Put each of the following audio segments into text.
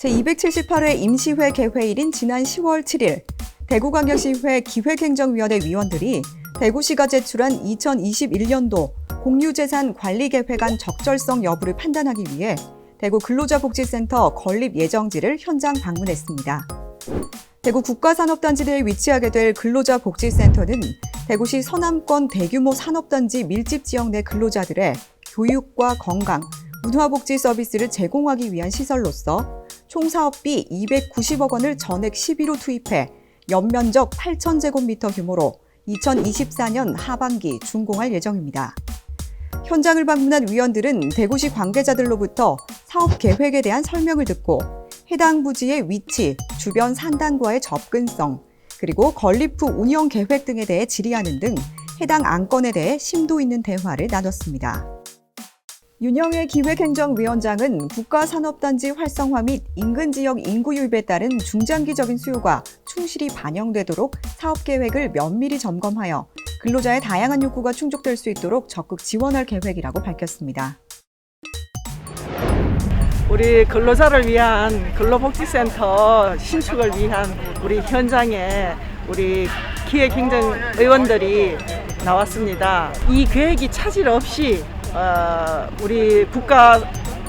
제278회 임시회 개회일인 지난 10월 7일 대구광역시회 기획행정위원회 위원들이 대구시가 제출한 2021년도 공유재산 관리계획 안 적절성 여부를 판단하기 위해 대구 근로자복지센터 건립 예정지를 현장 방문했습니다. 대구 국가산업단지대에 위치하게 될 근로자복지센터는 대구시 서남권 대규모 산업단지 밀집 지역 내 근로자들의 교육과 건강, 문화복지 서비스를 제공하기 위한 시설로서 총 사업비 290억 원을 전액 11호 투입해 연면적 8,000제곱미터 규모로 2024년 하반기 준공할 예정입니다. 현장을 방문한 위원들은 대구시 관계자들로부터 사업 계획에 대한 설명을 듣고 해당 부지의 위치, 주변 산단과의 접근성, 그리고 건립 후 운영 계획 등에 대해 질의하는 등 해당 안건에 대해 심도 있는 대화를 나눴습니다. 윤영애 기획행정위원장은 국가산업단지 활성화 및 인근 지역 인구 유입에 따른 중장기적인 수요가 충실히 반영되도록 사업 계획을 면밀히 점검하여 근로자의 다양한 욕구가 충족될 수 있도록 적극 지원할 계획이라고 밝혔습니다. 우리 근로자를 위한 근로복지센터 신축을 위한 우리 현장에 우리 기획행정 의원들이 나왔습니다. 이 계획이 차질 없이 어, 우리 국가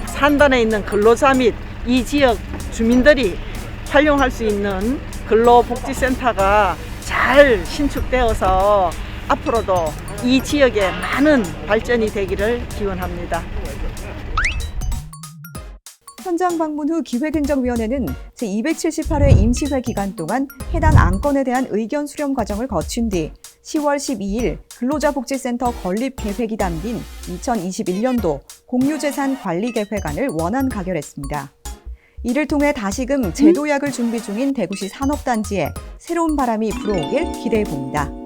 산단에 있는 근로자 및 이 지역 주민들이 활용할 수 있는 근로복지센터가 잘 신축되어서 앞으로도 이 지역에 많은 발전이 되기를 기원합니다. 현장 방문 후 기획행정위원회는 제278회 임시회 기간 동안 해당 안건에 대한 의견 수렴 과정을 거친 뒤 10월 12일 근로자복지센터 건립 계획이 담긴 2021년도 공유재산 관리 계획안을 원안 가결했습니다. 이를 통해 다시금 제도약을 준비 중인 대구시 산업단지에 새로운 바람이 불어오길 기대해 봅니다.